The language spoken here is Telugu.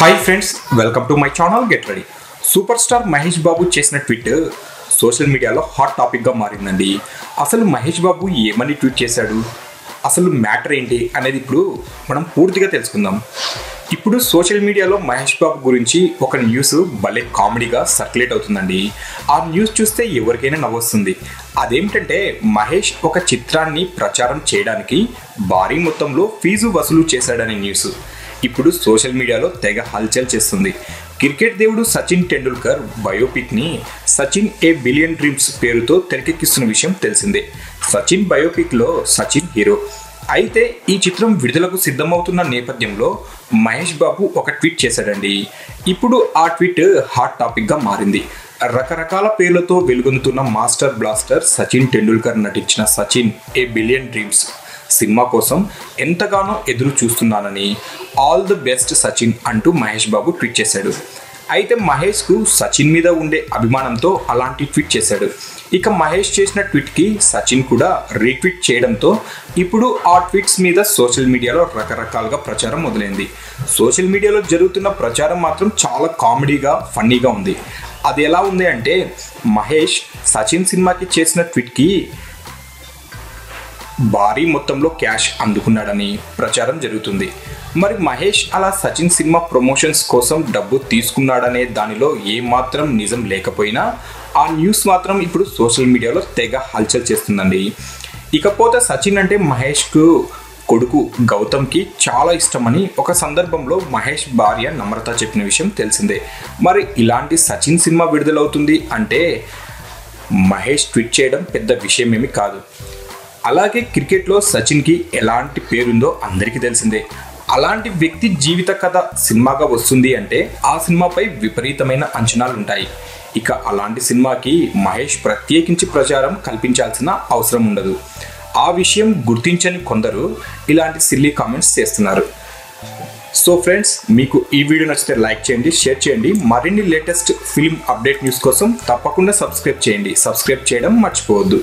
Hi friends welcome to my channel get ready super star Mahesh Babu చేసిన ట్వీట్ సోషల్ మీడియాలో హాట్ టాపిక్గా మారిందండి. అసలు మహేష్ బాబు ఏమని ట్వీట్ చేశాడు? అసలు మ్యాటర్ ఏంటి అనేది ఇప్పుడు మనం పూర్తిగా తెలుసుకుందాం. ఇప్పుడు సోషల్ మీడియాలో మహేష్ బాబు గురించి ఒక న్యూస్ భలే కామెడీగా సర్క్యులేట్ అవుతుందండి. ఆ న్యూస్ చూస్తే ఎవరికైనా నవ్వొస్తుంది. అదేమిటంటే మహేష్ ఒక చిత్రాన్ని ప్రచారం చేయడానికి భారీ మొత్తంలో ఫీజు వసూలు చేశాడనే న్యూస్ ఇప్పుడు సోషల్ మీడియాలో తెగ హల్చల్ చేస్తుంది. క్రికెట్ దేవుడు సచిన్ టెండూల్కర్ బయోపిక్ని సచిన్ ఏ బిలియన్ డ్రీమ్స్ పేరుతో తెరకెక్కిస్తున్న విషయం తెలిసిందే. సచిన్ బయోపిక్లో సచిన్ హీరో. అయితే ఈ చిత్రం విడుదలకు సిద్ధమవుతున్న నేపథ్యంలో మహేష్ బాబు ఒక ట్వీట్ చేశాడండి. ఇప్పుడు ఆ ట్వీట్ హాట్ టాపిక్గా మారింది. రకరకాల పేర్లతో వెలుగొందుతున్న మాస్టర్ బ్లాస్టర్ సచిన్ టెండూల్కర్ నటించిన Sachin a billion dreams cinema కోసం ఎంతగానో ఎదురు చూస్తున్నానని ఆల్ ది బెస్ట్ సచిన్ అంటూ మహేష్ బాబు ట్వీట్ చేశాడు. అయితే మహేష్కు సచిన్ మీద ఉండే అభిమానంతో అలాంటి ట్వీట్ చేశాడు. ఇక మహేష్ చేసిన ట్వీట్కి సచిన్ కూడా రీట్వీట్ చేయడంతో ఇప్పుడు ఆ ట్వీట్స్ మీద సోషల్ మీడియాలో రకరకాలుగా ప్రచారం మొదలైంది. సోషల్ మీడియాలో జరుగుతున్న ప్రచారం మాత్రం చాలా కామెడీగా ఫన్నీగా ఉంది. అది ఎలా ఉంది అంటే మహేష్ సచిన్ సినిమాకి చేసిన ట్వీట్కి భారీ మొత్తంలో క్యాష్ అందుకున్నాడని ప్రచారం జరుగుతుంది. మరి మహేష్ అలా సచిన్ సినిమా ప్రమోషన్స్ కోసం డబ్బు తీసుకున్నాడనే దానిలో ఏమాత్రం నిజం లేకపోయినా ఆ న్యూస్ మాత్రం ఇప్పుడు సోషల్ మీడియాలో తెగ హల్చల్ చేస్తుందండి. ఇకపోతే సచిన్ అంటే మహేష్కు కొడుకు గౌతమ్కి చాలా ఇష్టమని ఒక సందర్భంలో మహేష్ భార్య నమ్రత చెప్పిన విషయం తెలిసిందే. మరి ఇలాంటి సచిన్ సినిమా విడుదలవుతుంది అంటే మహేష్ ట్వీట్ చేయడం పెద్ద విషయం ఏమి కాదు. అలాగే క్రికెట్లో సచిన్కి ఎలాంటి పేరుందో అందరికీ తెలిసిందే. అలాంటి వ్యక్తి జీవిత కథ సినిమాగా వస్తుంది అంటే ఆ సినిమాపై విపరీతమైన అంచనాలు ఉంటాయి ఇక అలాంటి సినిమాకి మహేష్ ప్రత్యేకించి ప్రచారం కల్పించాల్సిన అవసరం ఉండదు. ఆ విషయం గుర్తించని కొందరు ఇలాంటి సిల్లీ కామెంట్స్ చేస్తున్నారు. సో ఫ్రెండ్స్ మీకు ఈ వీడియో నచ్చితే లైక్ చేయండి షేర్ చేయండి. మరిన్ని లేటెస్ట్ ఫిల్మ్ అప్డేట్ న్యూస్ కోసం తప్పకుండా సబ్స్క్రైబ్ చేయండి. సబ్స్క్రైబ్ చేయడం మర్చిపోవద్దు.